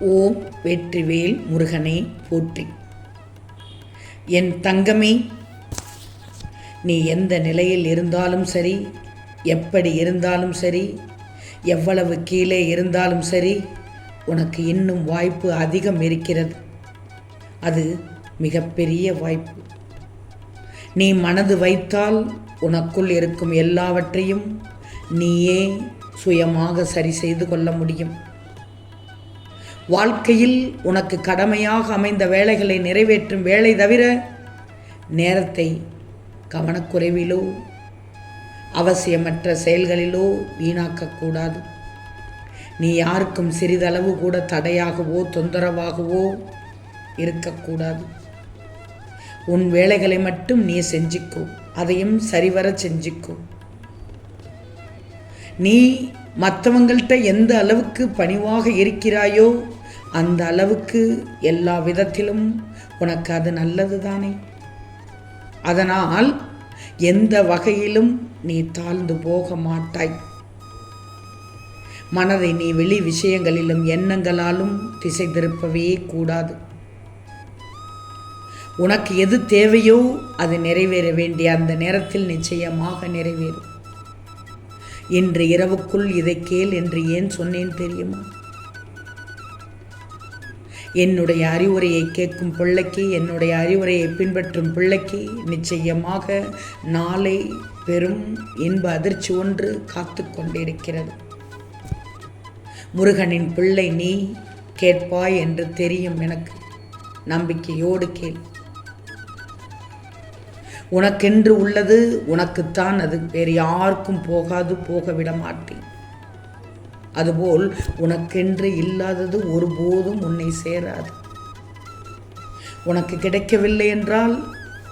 ஓம் வெற்றிவேல் முருகனே போற்றி. என் தங்கமே நீ எந்த நிலையில் இருந்தாலும் சரி எப்படி இருந்தாலும் சரி எவ்வளவு கீழே இருந்தாலும் சரி உனக்கு இன்னும் வாய்ப்பு அதிகம் இருக்கிறது. அது மிகப்பெரிய வாய்ப்பு. நீ மனது வைத்தால் உனக்குள் இருக்கும் எல்லாவற்றையும் நீயே சுயமாக சரி செய்து கொள்ள முடியும். வாழ்க்கையில் உனக்கு கடமையாக அமைந்த வேலைகளை நிறைவேற்றும் வேலை தவிர நேரத்தை கவனக்குறைவிலோ அவசியமற்ற செயல்களிலோ வீணாக்கக்கூடாது. நீ யாருக்கும் சிறிதளவு கூட தடையாகவோ தொந்தரவாகவோ இருக்கக்கூடாது. உன் வேலைகளை மட்டும் நீ செஞ்சுக்கோ அதையும் சரிவர செஞ்சுக்கோ. நீ மற்றவங்கள்ட்ட எந்த அளவுக்கு பணிவாக இருக்கிறாயோ அந்த அளவுக்கு எல்லா விதத்திலும் உனக்கு அது நல்லது தானே அதனால் எந்த வகையிலும் நீ தாழ்ந்து போக மாட்டாய். மனதை நீ வெளி விஷயங்களிலும் எண்ணங்களாலும் திசை திருப்பவே கூடாது. உனக்கு எது தேவையோ அது நிறைவேற வேண்டிய அந்த நேரத்தில் நிச்சயமாக நிறைவேறும். இன்று இரவுக்குள் இதை கேள் என்று ஏன் சொன்னேன் தெரியுமா? என்னுடைய அறிவுரையை கேட்கும் பிள்ளைக்கு என்னுடைய அறிவுரையை பின்பற்றும் பிள்ளைக்கு நிச்சயமாக நாளை பெரும் இன்ப அதிர்ச்சி ஒன்று காத்து கொண்டிருக்கிறது. முருகனின் பிள்ளை நீ கேட்பாய் என்று தெரியும் எனக்கு. நம்பிக்கையோடு கேள். உனக்கென்று உள்ளது உனக்குத்தான் அது. வேறு யாருக்கும் போகாது போக விட மாட்டேன். அதுபோல் உனக்கென்று இல்லாதது ஒருபோதும் உன்னை சேராது. உனக்கு கிடைக்கவில்லை என்றால்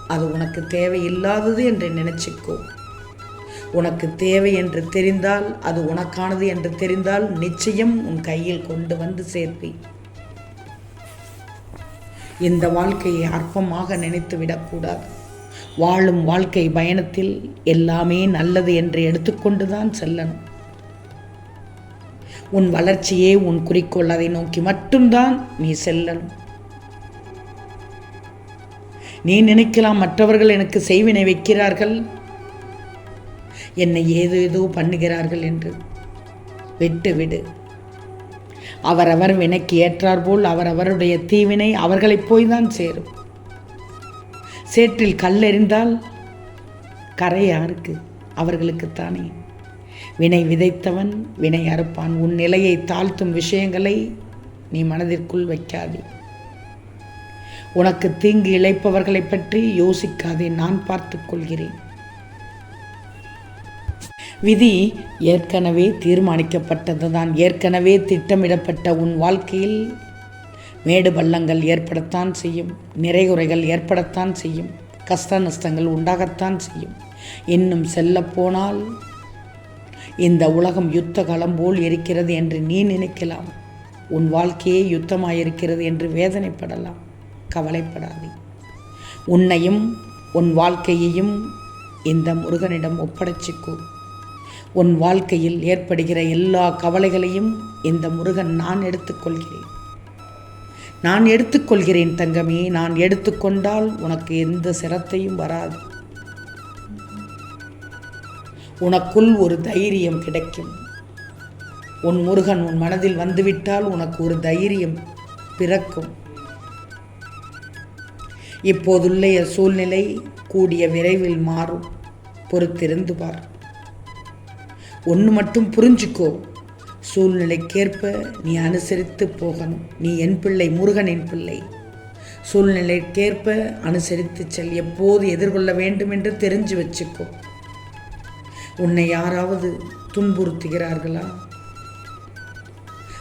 அது உனக்கு தேவையில்லாதது என்று நினைச்சுக்கோ. உனக்கு தேவை என்று தெரிந்தால் அது உனக்கானது என்று தெரிந்தால் நிச்சயம் உன் கையில் கொண்டு வந்து சேர்ப்பேன். இந்த வாழ்க்கையை அற்பமாக நினைத்து விடக்கூடாது. வாழும் வாழ்க்கை பயணத்தில் எல்லாமே நல்லது என்று எடுத்துக்கொண்டுதான் செல்லணும். உன் வளர்ச்சியே உன் குறிக்கோள். அதை நோக்கி மட்டும்தான் நீ செல்லணும். நீ நினைக்கலாம் மற்றவர்கள் எனக்கு செய்வினை வைக்கிறார்கள். என்னை ஏதோ ஏதோ பண்ணுகிறார்கள் என்று. விட்டு விடு. அவரவர் வினைக்கு ஏற்றாற்போல் அவரவருடைய தீவினை அவர்களைப் போய்தான் சேரும். சேற்றில் கல்லெறிந்தால் கரை யாருக்கு அவர்களுக்குத்தானே. வினை விதைத்தவன் வினை அறுப்பான். உன் நிலையை தாழ்த்தும் விஷயங்களை நீ மனதிற்குள் வைக்காதே. உனக்கு தீங்கு இழைப்பவர்களை பற்றி யோசிக்காதே நான் பார்த்து கொள்கிறேன். விதி ஏற்கனவே தீர்மானிக்கப்பட்டது தான் ஏற்கனவே திட்டமிடப்பட்ட உன் வாழ்க்கையில் மேடு பள்ளங்கள் ஏற்படத்தான் செய்யும் நிறைகுறைகள் ஏற்படத்தான் செய்யும் கஷ்ட நஷ்டங்கள் உண்டாகத்தான் செய்யும். இன்னும் செல்லப்போனால் இந்த உலகம் யுத்த களம் போல் இருக்கிறது என்று நீ நினைக்கலாம். உன் வாழ்க்கையே யுத்தமாயிருக்கிறது என்று வேதனைப்படலாம். கவலைப்படாதே. உன்னையும் உன் வாழ்க்கையையும் இந்த முருகனிடம் ஒப்படைச்சிக்கோ. உன் வாழ்க்கையில் ஏற்படுகிற எல்லா கவலைகளையும் இந்த முருகன் நான் எடுத்துக்கொள்கிறேன். நான் எடுத்துக்கொள்கிறேன் தங்கமே. நான் எடுத்துக்கொண்டால் உனக்கு எந்த சிரத்தையும் வராது. உனக்குள் ஒரு தைரியம் கிடைக்கும். உன் முருகன் உன் மனதில் வந்துவிட்டால் உனக்கு ஒரு தைரியம் பிறக்கும். இப்போதுள்ள சூழ்நிலை கூடிய விரைவில் மாறும். பொறுத்திருந்து பார். ஒன்று மட்டும் புரிஞ்சுக்கோ. சூழ்நிலைக்கேற்ப நீ அனுசரித்து போகணும். நீ என் பிள்ளை முருகனின் பிள்ளை. சூழ்நிலைக்கேற்ப அனுசரித்து செல். எப்போது எதிர்கொள்ள வேண்டும் என்று தெரிஞ்சு வச்சுக்கோ. உன்னை யாராவது துன்புறுத்துகிறார்களா?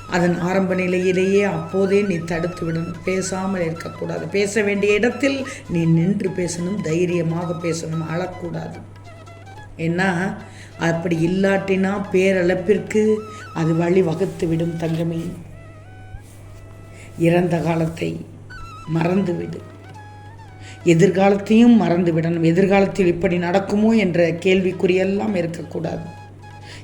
அதன் ஆரம்ப நிலையிலேயே அப்போதே நீ தடுத்து விடணும். பேசாமல் இருக்கக்கூடாது. பேச வேண்டிய இடத்தில் நீ நின்று பேசணும். தைரியமாக பேசணும். அழக்கூடாது. ஏன்னா அப்படி இல்லாட்டினா பேரளப்பிற்கு அது வழி வகுத்து விடும் தங்கமே. இறந்த காலத்தை மறந்துவிடு. எதிர்காலத்தையும் மறந்து விடணும் எதிர்காலத்தில் இப்படி நடக்குமோ என்ற கேள்விக்குறியெல்லாம் இருக்கக்கூடாது.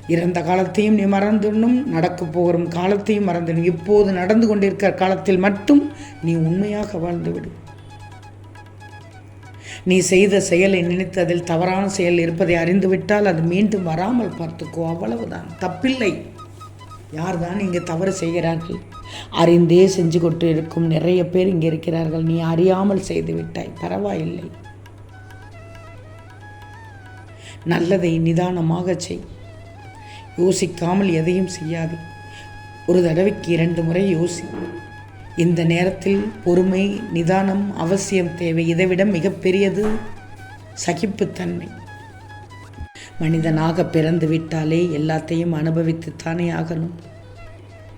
இறந்த காலத்தையும் நீ மறந்துடணும் நடக்கப் போகும் காலத்தையும் மறந்துடணும். இப்போது நடந்து கொண்டிருக்கிற காலத்தில் மட்டும் நீ உண்மையாக வாழ்ந்துவிடு. நீ செய்த செயலை நினைத்து அதில் தவறான செயல் இருப்பதை அறிந்துவிட்டால் அது மீண்டும் வராமல் பார்த்துக்கோ. அவ்வளவுதான். தப்பில்லை. யார்தான் இங்கு இங்கே தவறு செய்கிறார்கள்? அறிந்தே செஞ்சு கொண்டு இருக்கும் நிறைய பேர் இங்கே இருக்கிறார்கள். நீ அறியாமல் செய்து விட்டாய். பரவாயில்லை. நல்லதை நிதானமாக செய். யோசிக்காமல் எதையும் செய்யாது. ஒரு தடவைக்கு இரண்டு முறை யோசி. இந்த நேரத்தில் பொறுமை நிதானம் அவசியம் தேவை. இதைவிட மிகப்பெரியது சகிப்புத்தன்மை. மனிதனாக பிறந்து விட்டாலே எல்லாத்தையும் அனுபவித்துத்தானே ஆகணும்.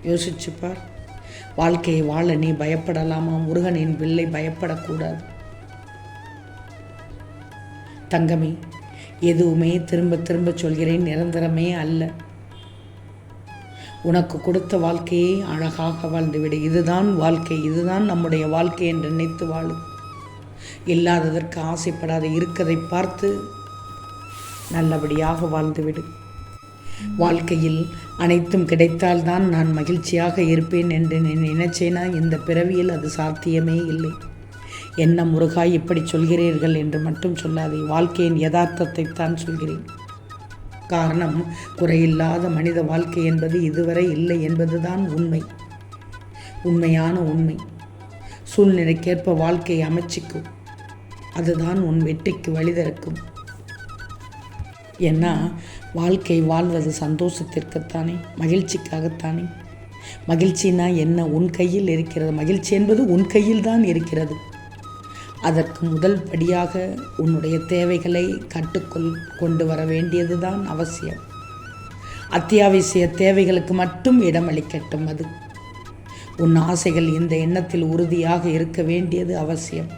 யோசிச்சுப்பார் வாழ்க்கையை வாழ நீ பயப்படலாமா? முருகனின் பிள்ளை பயப்படக்கூடாது. தங்கமே எதுவுமே திரும்ப திரும்ப சொல்கிறேன் நிரந்தரமே அல்ல. உனக்கு கொடுத்த வாழ்க்கையை அழகாக வாழ்ந்துவிடு. இதுதான் வாழ்க்கை இதுதான் நம்முடைய வாழ்க்கை என்று நினைத்து வாழு. இல்லாததற்கு ஆசைப்படாத இருக்கதை பார்த்து நல்லபடியாக வாழ்ந்துவிடு. வாழ்க்கையில் அனைத்தும் கிடைத்தால்தான் நான் மகிழ்ச்சியாக இருப்பேன் என்று நினைச்சேனா? இந்த பிறவியில் அது சாத்தியமே இல்லை. என்ன முருகாய் இப்படி சொல்கிறீர்கள் என்று மட்டும் சொல்லாதே வாழ்க்கையின் யதார்த்தத்தை தான் சொல்கிறேன். காரணம் குறையில்லாத மனித வாழ்க்கை என்பது இதுவரை இல்லை என்பதுதான் உண்மை. உண்மையான உண்மை. சூழ்நிலைக்கேற்ப வாழ்க்கையை அமைச்சிக்கும். அதுதான் உன் வெற்றிக்கு வழிதிறக்கும். ஏன்னா வாழ்க்கை வாழ்வது சந்தோஷத்திற்குத்தானே மகிழ்ச்சிக்காகத்தானே. மகிழ்ச்சினா என்ன? உன் கையில் இருக்கிறது. மகிழ்ச்சி என்பது உன் கையில் தான் இருக்கிறது. அதற்கு முதல் படியாக உன்னுடைய தேவைகளை கட்டுக்குள் கொண்டு வர வேண்டியதுதான் அவசியம். அத்தியாவசிய தேவைகளுக்கு மட்டும் இடமளிக்கட்டும் அது. உன் ஆசைகள் இந்த எண்ணத்தில் உறுதியாக இருக்க வேண்டியது அவசியம்.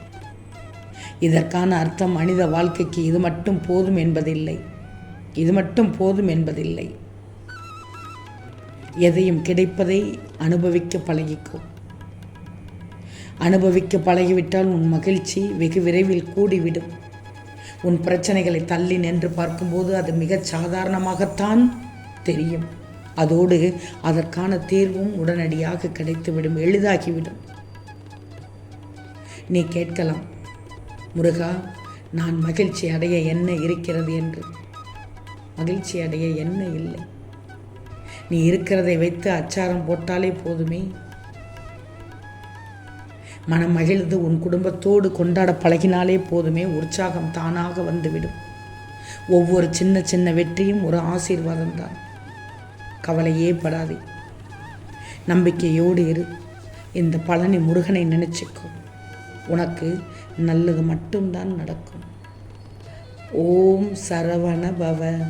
இதற்கான அர்த்தம் மனித வாழ்க்கைக்கு இது மட்டும் போதும் என்பதில்லை. இது மட்டும் போதும் என்பதில்லை. எதையும் கிடைப்பதை அனுபவிக்க பழகிக்கும் அனுபவிக்க பழகிவிட்டால் உன் மகிழ்ச்சி வெகு விரைவில் கூடிவிடும். உன் பிரச்சனைகளை தள்ளி நின்று பார்க்கும்போது அது மிகச் சாதாரணமாகத்தான் தெரியும். அதோடு அதற்கான தீர்வும் உடனடியாக கிடைத்துவிடும் எளிதாகிவிடும். நீ கேட்கலாம் முருகா நான் மகிழ்ச்சி அடைய என்ன இருக்கிறது? என்று. மகிழ்ச்சி அடைய என்ன இல்லை? நீ இருக்கிறதை வைத்து அச்சாரம் போட்டாலே போதுமே. மனம் மகிழ்ந்து உன் குடும்பத்தோடு கொண்டாட பழகினாலே போதுமே. உற்சாகம் தானாக வந்துவிடும். ஒவ்வொரு சின்ன சின்ன வெற்றியும் ஒரு ஆசீர்வாதம் தான். கவலையே படாதே. நம்பிக்கையோடு இரு. இந்த பழனி முருகனை நினைச்சுக்கோ. உனக்கு நல்லது மட்டும்தான் நடக்கும். ஓம் சரவண பவ